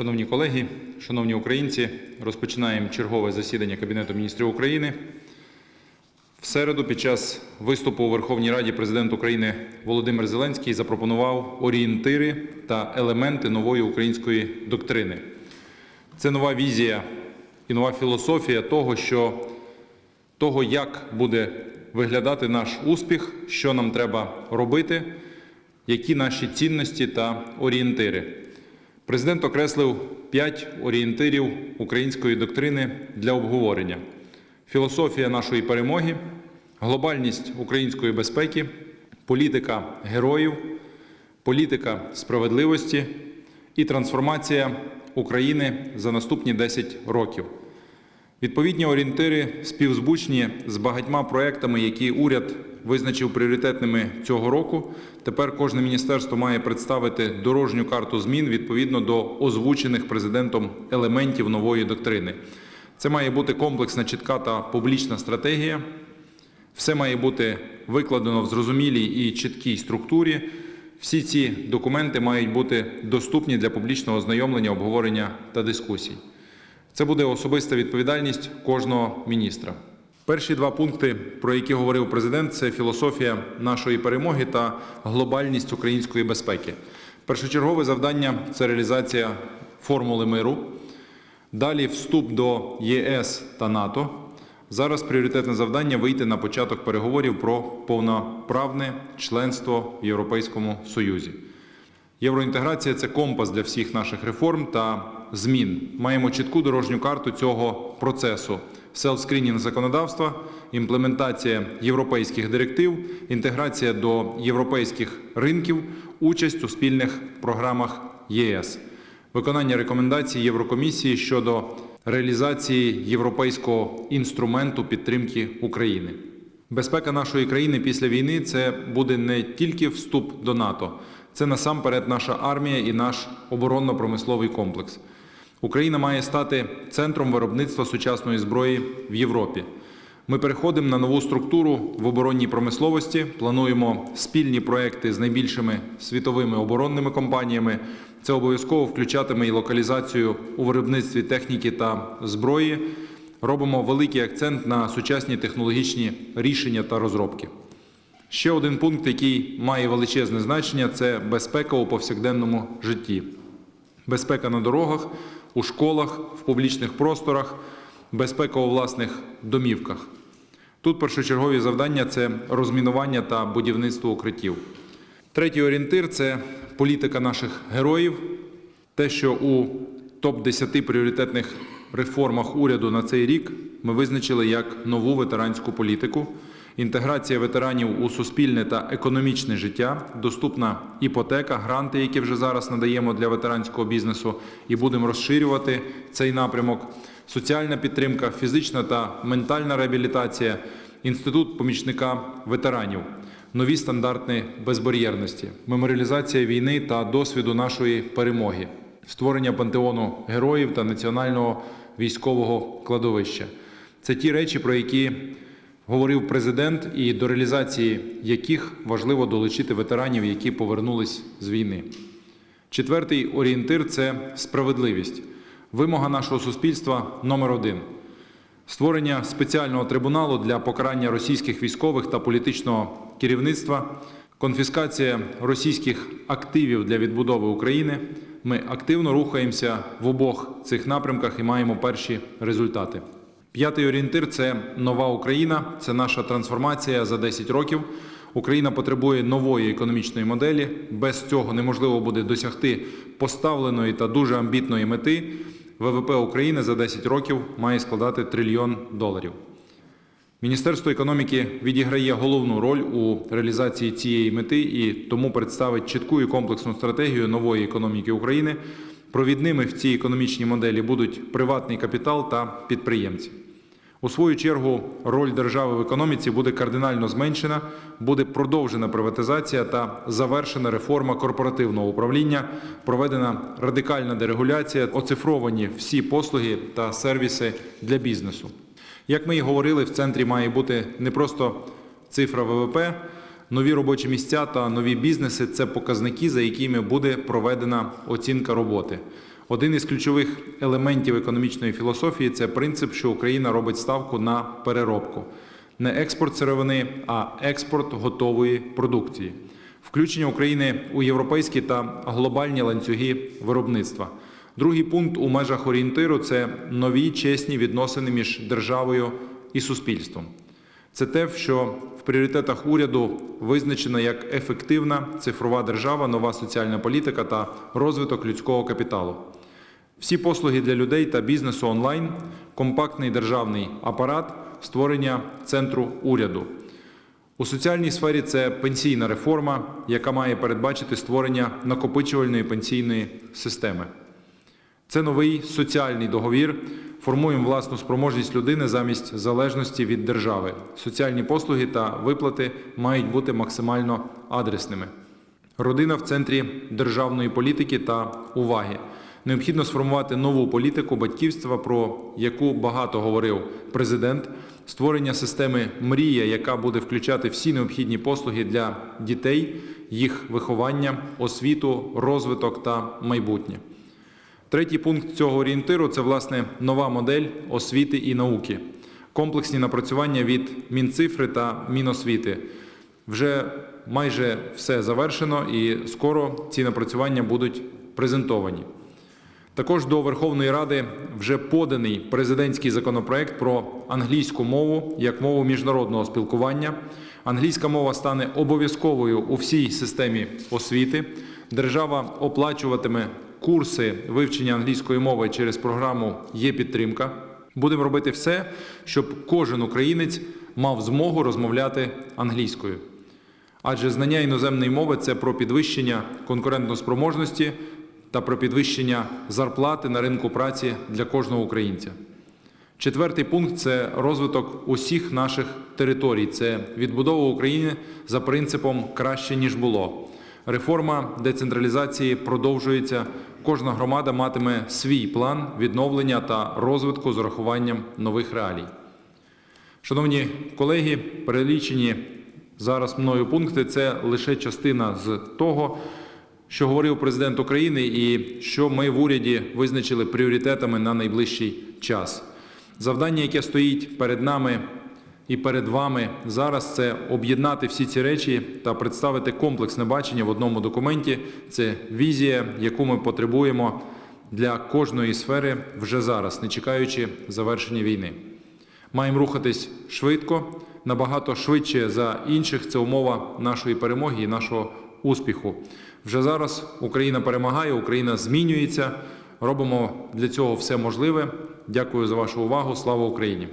Шановні колеги, шановні українці, розпочинаємо чергове засідання Кабінету міністрів України. В середу, під час виступу у Верховній Раді, президент України Володимир Зеленський запропонував орієнтири та елементи нової української доктрини. Це нова візія і нова філософія того, що того, як буде виглядати наш успіх, що нам треба робити, які наші цінності та орієнтири. Президент окреслив п'ять орієнтирів української доктрини для обговорення: філософія нашої перемоги, глобальність української безпеки, політика героїв, політика справедливості і трансформація України за наступні 10 років. Відповідні орієнтири співзвучні з багатьма проектами, які уряд визначив пріоритетними цього року. Тепер кожне міністерство має представити дорожню карту змін відповідно до озвучених президентом елементів нової доктрини. Це має бути комплексна, чітка та публічна стратегія. Все має бути викладено в зрозумілій і чіткій структурі. Всі ці документи мають бути доступні для публічного ознайомлення, обговорення та дискусій. Це буде особиста відповідальність кожного міністра. Перші два пункти, про які говорив президент, це філософія нашої перемоги та глобальність української безпеки. Першочергове завдання це реалізація формули миру. Далі вступ до ЄС та НАТО. Зараз пріоритетне завдання вийти на початок переговорів про повноправне членство в Європейському Союзі. Євроінтеграція це компас для всіх наших реформ та змін. Маємо чітку дорожню карту цього процесу: селф-скринінг законодавства, імплементація європейських директив, інтеграція до європейських ринків, участь у спільних програмах ЄС, виконання рекомендацій Єврокомісії щодо реалізації європейського інструменту підтримки України. Безпека нашої країни після війни це буде не тільки вступ до НАТО, це насамперед наша армія і наш оборонно-промисловий комплекс. Україна має стати центром виробництва сучасної зброї в Європі. Ми переходимо на нову структуру в оборонній промисловості, плануємо спільні проекти з найбільшими світовими оборонними компаніями. Це обов'язково включатиме і локалізацію у виробництві техніки та зброї. Робимо великий акцент на сучасні технологічні рішення та розробки. Ще один пункт, який має величезне значення, це безпека у повсякденному житті. Безпека на дорогах, у школах, в публічних просторах, безпека у власних домівках. Тут першочергові завдання це розмінування та будівництво укриттів. Третій орієнтир це політика наших героїв. Те, що у топ-10 пріоритетних реформах уряду на цей рік ми визначили як нову ветеранську політику. Інтеграція ветеранів у суспільне та економічне життя, доступна іпотека, гранти, які вже зараз надаємо для ветеранського бізнесу, і будемо розширювати цей напрямок. Соціальна підтримка, фізична та ментальна реабілітація, інститут помічника ветеранів, нові стандарти безбар'єрності, меморіалізація війни та досвіду нашої перемоги, створення пантеону героїв та національного військового кладовища. Це ті речі, про які говорив президент, і до реалізації яких важливо долучити ветеранів, які повернулись з війни. Четвертий орієнтир це справедливість. Вимога нашого суспільства номер один. Створення спеціального трибуналу для покарання російських військових та політичного керівництва, конфіскація російських активів для відбудови України. Ми активно рухаємося в обох цих напрямках і маємо перші результати. П'ятий орієнтир це нова Україна, це наша трансформація за 10 років. Україна потребує нової економічної моделі. Без цього неможливо буде досягти поставленої та дуже амбітної мети. ВВП України за 10 років має складати трильйон доларів. Міністерство економіки відіграє головну роль у реалізації цієї мети і тому представить чітку і комплексну стратегію нової економіки України. Провідними в цій економічній моделі будуть приватний капітал та підприємці. У свою чергу роль держави в економіці буде кардинально зменшена, буде продовжена приватизація та завершена реформа корпоративного управління, проведена радикальна дерегуляція, оцифровані всі послуги та сервіси для бізнесу. Як ми і говорили, в центрі має бути не просто цифра ВВП, нові робочі місця та нові бізнеси це показники, за якими буде проведена оцінка роботи. Один із ключових елементів економічної філософії це принцип, що Україна робить ставку на переробку. Не експорт сировини, а експорт готової продукції. Включення України у європейські та глобальні ланцюги виробництва. Другий пункт у межах орієнтиру це нові чесні відносини між державою і суспільством. Це те, що пріоритетах уряду визначено як ефективна цифрова держава, нова соціальна політика та розвиток людського капіталу. Всі послуги для людей та бізнесу онлайн, компактний державний апарат, створення центру уряду. У соціальній сфері це пенсійна реформа, яка має передбачити створення накопичувальної пенсійної системи. Це новий соціальний договір. Формуємо власну спроможність людини замість залежності від держави. Соціальні послуги та виплати мають бути максимально адресними. Родина в центрі державної політики та уваги. Необхідно сформувати нову політику батьківства, про яку багато говорив президент. Створення системи мрія, яка буде включати всі необхідні послуги для дітей, їх виховання, освіту, розвиток та майбутнє. Третій пункт цього орієнтиру це власне нова модель освіти і науки, комплексні напрацювання від Мінцифри та Міносвіти. Вже майже все завершено, і скоро ці напрацювання будуть презентовані. Також до Верховної Ради вже поданий президентський законопроект про англійську мову як мову міжнародного спілкування. Англійська мова стане обов'язковою у всій системі освіти. Держава оплачуватиме курси вивчення англійської мови через програму Є підтримка. Будемо робити все, щоб кожен українець мав змогу розмовляти англійською. Адже знання іноземної мови це про підвищення конкурентноспроможності та про підвищення зарплати на ринку праці для кожного українця. Четвертий пункт це розвиток усіх наших територій. Це відбудова України за принципом краще ніж було. Реформа децентралізації продовжується. Кожна громада матиме свій план відновлення та розвитку з урахуванням нових реалій. Шановні колеги, перелічені зараз мною пункти це лише частина з того, що говорив президент України, і що ми в уряді визначили пріоритетами на найближчий час. Завдання, яке стоїть перед нами і перед вами зараз, це об'єднати всі ці речі та представити комплексне бачення в одному документі. Це візія, яку ми потребуємо для кожної сфери вже зараз, не чекаючи завершення війни. Маємо рухатись швидко, набагато швидше за інших. Це умова нашої перемоги і нашого успіху. Вже зараз Україна перемагає, Україна змінюється. Робимо для цього все можливе. Дякую за вашу увагу. Слава Україні!